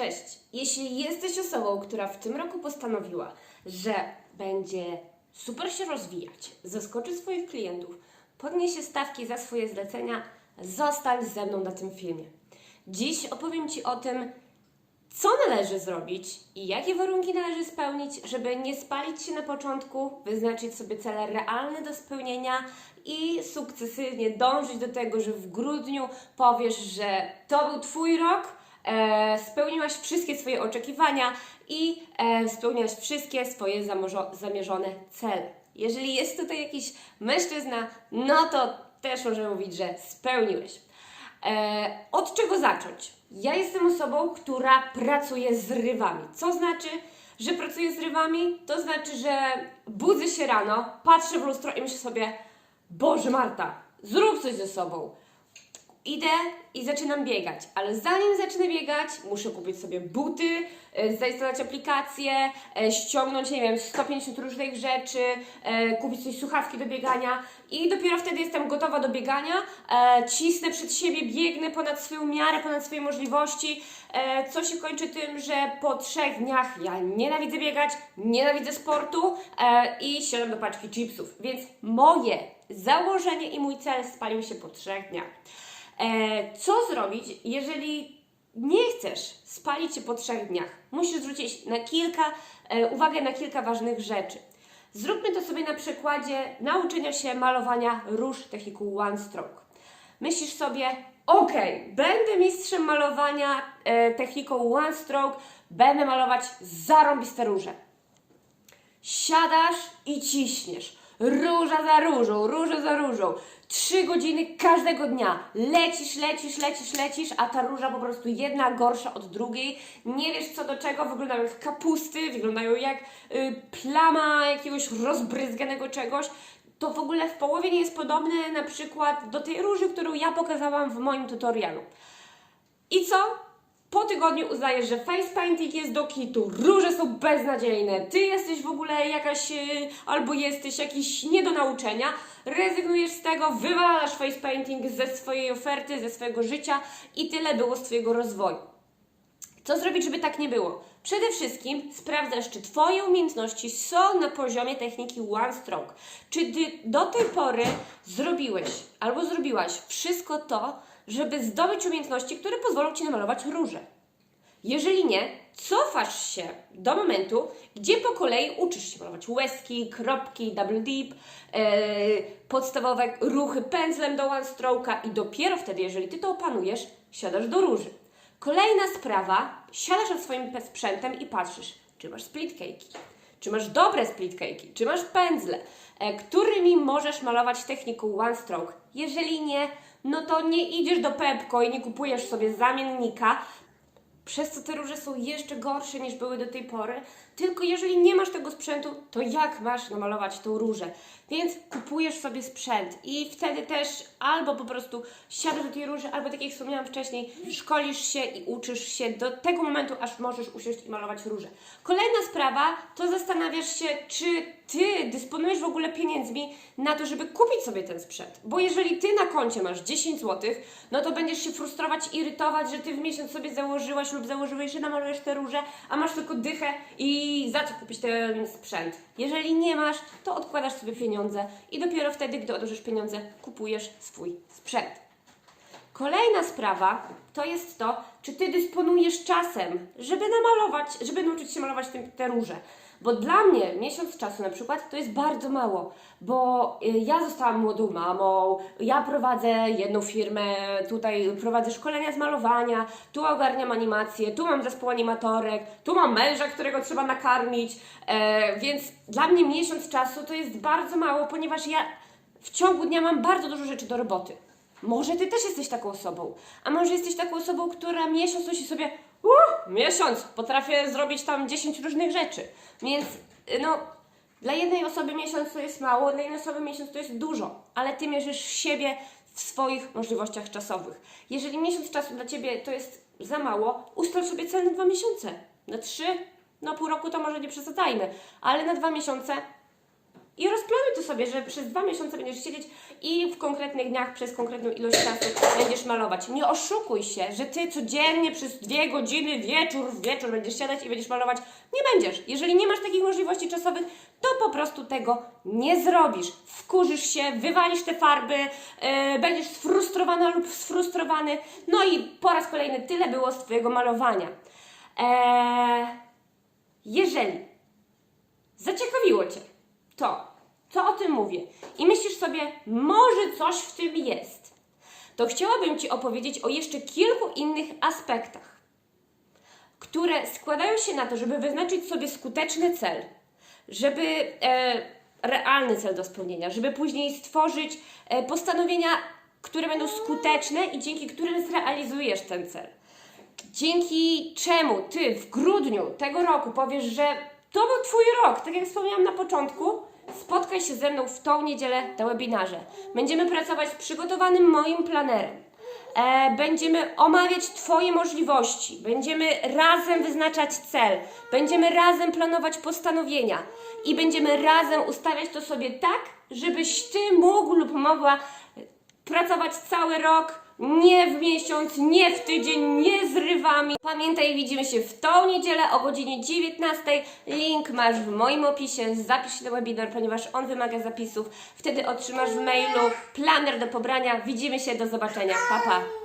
Cześć! Jeśli jesteś osobą, która w tym roku postanowiła, że będzie super się rozwijać, zaskoczy swoich klientów, podniesie stawki za swoje zlecenia, zostań ze mną na tym filmie. Dziś opowiem Ci o tym, co należy zrobić i jakie warunki należy spełnić, żeby nie spalić się na początku, wyznaczyć sobie cele realne do spełnienia i sukcesywnie dążyć do tego, że w grudniu powiesz, że to był Twój rok, spełniłaś wszystkie swoje oczekiwania i e, spełniłaś wszystkie swoje zamierzone cele. Jeżeli jest tutaj jakiś mężczyzna, no to też możemy mówić, że spełniłeś. E, od czego zacząć? Ja jestem osobą, która pracuje z rywami. Co znaczy, że pracuję z rywami? To znaczy, że budzę się rano, patrzę w lustro i myślę sobie, Boże Marta, zrób coś ze sobą. Idę i zaczynam biegać, ale zanim zacznę biegać, muszę kupić sobie buty, e, zainstalować aplikację, e, ściągnąć, nie wiem, 150 różnych rzeczy, e, kupić coś słuchawki do biegania i dopiero wtedy jestem gotowa do biegania, cisnę przed siebie, biegnę ponad swoją miarę, ponad swoje możliwości, co się kończy tym, że po trzech dniach ja nienawidzę biegać, nienawidzę sportu i siadam do paczki chipsów, więc moje założenie i mój cel spalił się po trzech dniach. E, co zrobić, jeżeli nie chcesz spalić się po trzech dniach? Musisz zwrócić na kilka, e, uwagę na kilka ważnych rzeczy. Zróbmy to sobie na przykładzie nauczenia się malowania róż techniką One Stroke. Myślisz sobie, ok, będę mistrzem malowania e, techniką One Stroke, będę malować zarąbiste róże siadasz i ciśniesz. Róża za różą, róża za różą. Trzy godziny każdego dnia. Lecisz, lecisz, lecisz, lecisz, a ta róża po prostu jedna gorsza od drugiej. Nie wiesz co do czego, wyglądają jak kapusty, wyglądają jak y, plama jakiegoś rozbryzganego czegoś. To w ogóle w połowie nie jest podobne na przykład do tej róży, którą ja pokazałam w moim tutorialu. I co? Po tygodniu uznajesz, że face painting jest do kitu, róże są beznadziejne, ty jesteś w ogóle jakaś, y, albo jesteś jakiś nie do nauczenia, rezygnujesz z tego, wywalasz face painting ze swojej oferty, ze swojego życia i tyle było z twojego rozwoju. Co zrobić, żeby tak nie było? Przede wszystkim sprawdzasz, czy Twoje umiejętności są na poziomie techniki One Stroke. Czy Ty do tej pory zrobiłeś albo zrobiłaś wszystko to, żeby zdobyć umiejętności, które pozwolą Ci namalować róże. Jeżeli nie, cofasz się do momentu, gdzie po kolei uczysz się malować łezki, kropki, double dip, yy, podstawowe ruchy pędzlem do one stroke'a i dopiero wtedy, jeżeli Ty to opanujesz, siadasz do róży. Kolejna sprawa, siadasz nad swoim sprzętem i patrzysz, czy masz split cake'i, czy masz dobre split cake'i, czy masz pędzle, e, którymi możesz malować techniką one stroke. Jeżeli nie, no to nie idziesz do Pepko i nie kupujesz sobie zamiennika, przez co te róże są jeszcze gorsze niż były do tej pory. Tylko jeżeli nie masz tego sprzętu, to jak masz namalować tą różę? Więc kupujesz sobie sprzęt i wtedy też albo po prostu siadasz do tej róży, albo tak jak wspomniałam wcześniej, szkolisz się i uczysz się do tego momentu, aż możesz usiąść i malować róże. Kolejna sprawa to zastanawiasz się, czy ty dysponujesz w ogóle pieniędzmi na to, żeby kupić sobie ten sprzęt. Bo jeżeli ty na koncie masz 10 zł, no to będziesz się frustrować, irytować, że ty w miesiąc sobie założyłaś lub założyłeś, że namalujesz te róże, a masz tylko dychę i za co kupić ten sprzęt. Jeżeli nie masz, to odkładasz sobie pieniądze i dopiero wtedy, gdy odłożysz pieniądze, kupujesz swój sprzęt. Kolejna sprawa to jest to, czy ty dysponujesz czasem, żeby namalować, żeby nauczyć się malować te, te róże. Bo dla mnie miesiąc czasu na przykład to jest bardzo mało, bo y, ja zostałam młodą mamą, ja prowadzę jedną firmę, tutaj prowadzę szkolenia z malowania, tu ogarniam animację, tu mam zespół animatorek, tu mam męża, którego trzeba nakarmić, e, więc dla mnie miesiąc czasu to jest bardzo mało, ponieważ ja w ciągu dnia mam bardzo dużo rzeczy do roboty. Może ty też jesteś taką osobą, a może jesteś taką osobą, która miesiąc myśli sobie, uh, miesiąc, potrafię zrobić tam 10 różnych rzeczy. Więc, y, no, dla jednej osoby miesiąc to jest mało, dla innej osoby miesiąc to jest dużo, ale ty mierzysz siebie w swoich możliwościach czasowych. Jeżeli miesiąc czasu dla ciebie to jest za mało, ustal sobie cel na dwa miesiące. Na trzy, na pół roku to może nie przesadzajmy, ale na dwa miesiące I rozplanuj to sobie, że przez dwa miesiące będziesz siedzieć i w konkretnych dniach przez konkretną ilość czasu będziesz malować. Nie oszukuj się, że ty codziennie przez dwie godziny wieczór w wieczór będziesz siadać i będziesz malować. Nie będziesz. Jeżeli nie masz takich możliwości czasowych, to po prostu tego nie zrobisz. Wkurzysz się, wywalisz te farby, yy, będziesz sfrustrowana lub sfrustrowany. No i po raz kolejny tyle było z Twojego malowania. Eee, jeżeli zaciekawiło Cię to, co o tym mówię? I myślisz sobie, może coś w tym jest, to chciałabym Ci opowiedzieć o jeszcze kilku innych aspektach, które składają się na to, żeby wyznaczyć sobie skuteczny cel, żeby e, realny cel do spełnienia, żeby później stworzyć e, postanowienia, które będą skuteczne i dzięki którym zrealizujesz ten cel. Dzięki czemu ty w grudniu tego roku powiesz, że to był twój rok, tak jak wspomniałam na początku, spotkaj się ze mną w tą niedzielę na webinarze. Będziemy pracować z przygotowanym moim planerem. E, będziemy omawiać Twoje możliwości, będziemy razem wyznaczać cel, będziemy razem planować postanowienia i będziemy razem ustawiać to sobie tak, żebyś Ty mógł lub mogła pracować cały rok, nie w miesiąc, nie w tydzień, nie z rywami. Pamiętaj, widzimy się w tą niedzielę o godzinie 19. Link masz w moim opisie. Zapisz się na webinar, ponieważ on wymaga zapisów. Wtedy otrzymasz w mailu planer do pobrania. Widzimy się, do zobaczenia. Pa, pa.